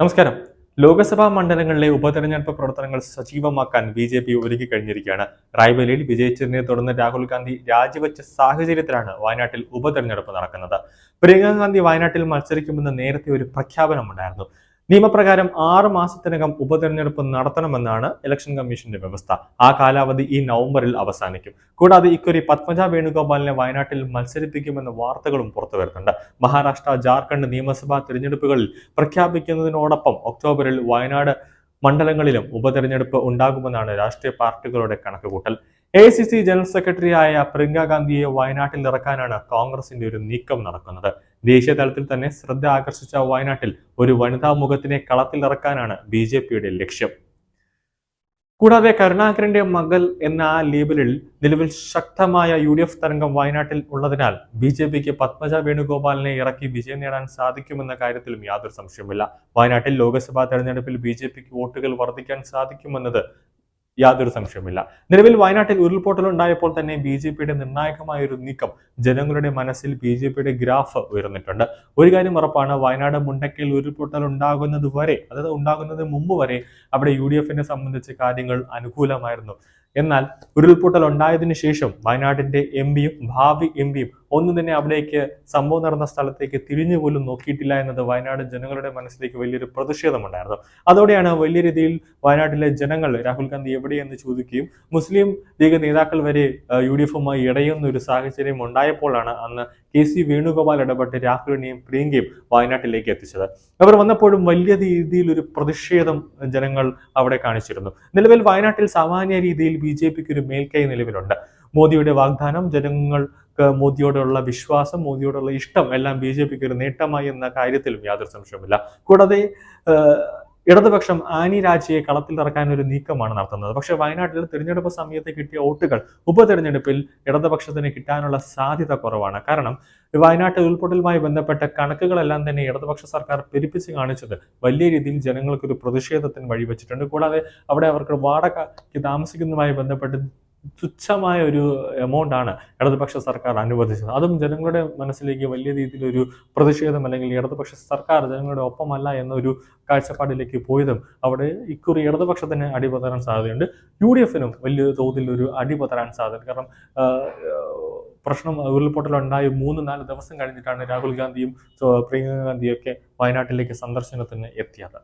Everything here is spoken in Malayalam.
നമസ്കാരം. ലോക്സഭാ മണ്ഡലങ്ങളിലെ ഉപതെരഞ്ഞെടുപ്പ് പ്രവർത്തനങ്ങൾ സജീവമാക്കാൻ ബി ജെ പി ഒരുക്കി കഴിഞ്ഞിരിക്കുകയാണ്. റായ്ബലിയിൽ വിജയിച്ചതിനെ തുടർന്ന് രാഹുൽ ഗാന്ധി രാജിവെച്ച സാഹചര്യത്തിലാണ് വയനാട്ടിൽ ഉപതെരഞ്ഞെടുപ്പ് നടക്കുന്നത്. പ്രിയങ്ക ഗാന്ധി വയനാട്ടിൽ മത്സരിക്കുമെന്ന് നേരത്തെ ഒരു പ്രഖ്യാപനമുണ്ടായിരുന്നു. നിയമപ്രകാരം ആറ് മാസത്തിനകം ഉപതെരഞ്ഞെടുപ്പ് നടത്തണമെന്നാണ് ഇലക്ഷൻ കമ്മീഷന്റെ വ്യവസ്ഥ. ആ കാലാവധി ഈ നവംബറിൽ അവസാനിക്കും. കൂടാതെ ഇക്കുറി പത്മജ വേണുഗോപാലിനെ വയനാട്ടിൽ മത്സരിപ്പിക്കുമെന്ന വാർത്തകളും പുറത്തു വരുന്നുണ്ട്. മഹാരാഷ്ട്ര ജാർഖണ്ഡ് നിയമസഭാ തിരഞ്ഞെടുപ്പുകളിൽ പ്രഖ്യാപിക്കുന്നതിനോടൊപ്പം ഒക്ടോബറിൽ വയനാട് മണ്ഡലങ്ങളിലും ഉപതെരഞ്ഞെടുപ്പ് ഉണ്ടാകുമെന്നാണ് രാഷ്ട്രീയ പാർട്ടികളുടെ കണക്കുകൂട്ടൽ. എ സി സി ജനറൽ സെക്രട്ടറിയായ പ്രിയങ്ക ഗാന്ധിയെ വയനാട്ടിൽ ഇറക്കാനാണ് കോൺഗ്രസിന്റെ ഒരു നീക്കം നടക്കുന്നത്. ദേശീയ തലത്തിൽ തന്നെ ശ്രദ്ധ ആകർഷിച്ച വയനാട്ടിൽ ഒരു വനിതാ മുഖത്തിനെ കളത്തിലിറക്കാനാണ് ബി ജെ പിയുടെ ലക്ഷ്യം. കൂടാതെ കരുണാകരന്റെ മകൾ എന്ന ആ ലേബലിൽ നിലവിൽ ശക്തമായ യു ഡി എഫ് തരംഗം വയനാട്ടിൽ ഉള്ളതിനാൽ ബി ജെ പിക്ക് പത്മജ വേണുഗോപാലിനെ ഇറക്കി വിജയം നേടാൻ സാധിക്കുമെന്ന കാര്യത്തിലും യാതൊരു സംശയമില്ല വയനാട്ടിൽ ലോക്സഭാ തെരഞ്ഞെടുപ്പിൽ ബി ജെ പിക്ക് വോട്ടുകൾ വർദ്ധിക്കാൻ സാധിക്കുമെന്നത് യാതൊരു സംശയമില്ല നിലവിൽ വയനാട്ടിൽ ഉരുൾപൊട്ടൽ ഉണ്ടായപ്പോൾ തന്നെ ബി ജെ പിയുടെ നിർണായകമായ ഒരു നീക്കം ജനങ്ങളുടെ മനസ്സിൽ ബി ജെ പിയുടെ ഗ്രാഫ് ഉയർന്നിട്ടുണ്ട്. ഒരു കാര്യം ഉറപ്പാണ് വയനാട് മുണ്ടക്കയിൽ ഉരുൾപൊട്ടൽ ഉണ്ടാകുന്നത് വരെ അതായത് ഉണ്ടാകുന്നതിന് മുമ്പ് വരെ അവിടെ യു ഡി എഫിനെ സംബന്ധിച്ച് കാര്യങ്ങൾ അനുകൂലമായിരുന്നു. എന്നാൽ ഉരുൾപൊട്ടൽ ഉണ്ടായതിനു ശേഷം വയനാട്ടിന്റെ എം പിയും ഭാവി എം പിയും ഒന്നും തന്നെ അവിടേക്ക് സംഭവം നടന്ന സ്ഥലത്തേക്ക് തിരിഞ്ഞു പോലും നോക്കിയിട്ടില്ല എന്നത് വയനാട് ജനങ്ങളുടെ മനസ്സിലേക്ക് വലിയൊരു പ്രതിഷേധമുണ്ടായിരുന്നു. അതോടെയാണ് വലിയ രീതിയിൽ വയനാട്ടിലെ ജനങ്ങൾ രാഹുൽ ഗാന്ധി എവിടെയെന്ന് ചോദിക്കുകയും മുസ്ലിം ലീഗ് നേതാക്കൾ വരെ യു ഡി എഫുമായി ഇടയുന്ന ഒരു സാഹചര്യം ഉണ്ടായപ്പോഴാണ് അന്ന് കെ സി വേണുഗോപാൽ ഇടപെട്ട് രാഹുലിനെയും പ്രിയങ്കയും വയനാട്ടിലേക്ക് എത്തിച്ചത്. അവർ വന്നപ്പോഴും വലിയ രീതിയിൽ ഒരു പ്രതിഷേധം ജനങ്ങൾ അവിടെ കാണിച്ചിരുന്നു. നിലവിൽ വയനാട്ടിൽ സാമാന്യ രീതിയിൽ ബി ജെ പിക്ക് ഒരു മേൽക്കൈ നിലവിലുണ്ട്. മോദിയുടെ വാഗ്ദാനം ജനങ്ങൾക്ക് മോദിയോടുള്ള വിശ്വാസം മോദിയോടുള്ള ഇഷ്ടം എല്ലാം ബി ജെ പിക്ക് ഒരു നേട്ടമായി എന്ന കാര്യത്തിലും യാതൊരു സംശയവുമില്ല. കൂടാതെ ഇടതുപക്ഷം ആനി രാജയെ കളത്തിലിറക്കാൻ ഒരു നീക്കമാണ് നടത്തുന്നത്. പക്ഷേ വയനാട്ടിൽ തിരഞ്ഞെടുപ്പ് സമയത്ത് കിട്ടിയ വോട്ടുകൾ ഉപതെരഞ്ഞെടുപ്പിൽ ഇടതുപക്ഷത്തിന് കിട്ടാനുള്ള സാധ്യത കുറവാണ്. കാരണം വയനാട്ടിൽ ഉൾപൊട്ടലുമായി ബന്ധപ്പെട്ട കണക്കുകളെല്ലാം തന്നെ ഇടതുപക്ഷ സർക്കാർ പെരുപ്പിച്ച് കാണിച്ചത്. വലിയ രീതിയിൽ ജനങ്ങൾക്കൊരു പ്രതിഷേധത്തിന് വഴിവെച്ചിട്ടുണ്ട്. കൂടാതെ അവിടെ അവർക്ക് വാടക താമസിക്കുന്നതുമായി ബന്ധപ്പെട്ട് തുച്ഛമായ ഒരു എമൗണ്ട് ആണ് ഇടതുപക്ഷ സർക്കാർ അനുവദിച്ചത്. അതും ജനങ്ങളുടെ മനസ്സിലേക്ക് വലിയ രീതിയിലൊരു പ്രതിഷേധം അല്ലെങ്കിൽ ഇടതുപക്ഷ സർക്കാർ ജനങ്ങളുടെ ഒപ്പമല്ല എന്നൊരു കാഴ്ചപ്പാടിലേക്ക് പോയതും അവിടെ ഇക്കുറി ഇടതുപക്ഷത്തിന് അടിപതരാൻ സാധ്യതയുണ്ട്. യു ഡി എഫിനും വലിയ തോതിൽ ഒരു അടിപതരാൻ സാധ്യത കാരണം പ്രശ്നം ഉരുൾപൊട്ടലുണ്ടായി മൂന്ന് നാല് ദിവസം കഴിഞ്ഞിട്ടാണ് രാഹുൽ ഗാന്ധിയും പ്രിയങ്ക ഗാന്ധിയൊക്കെ വയനാട്ടിലേക്ക് സന്ദർശനത്തിന് എത്തിയത്.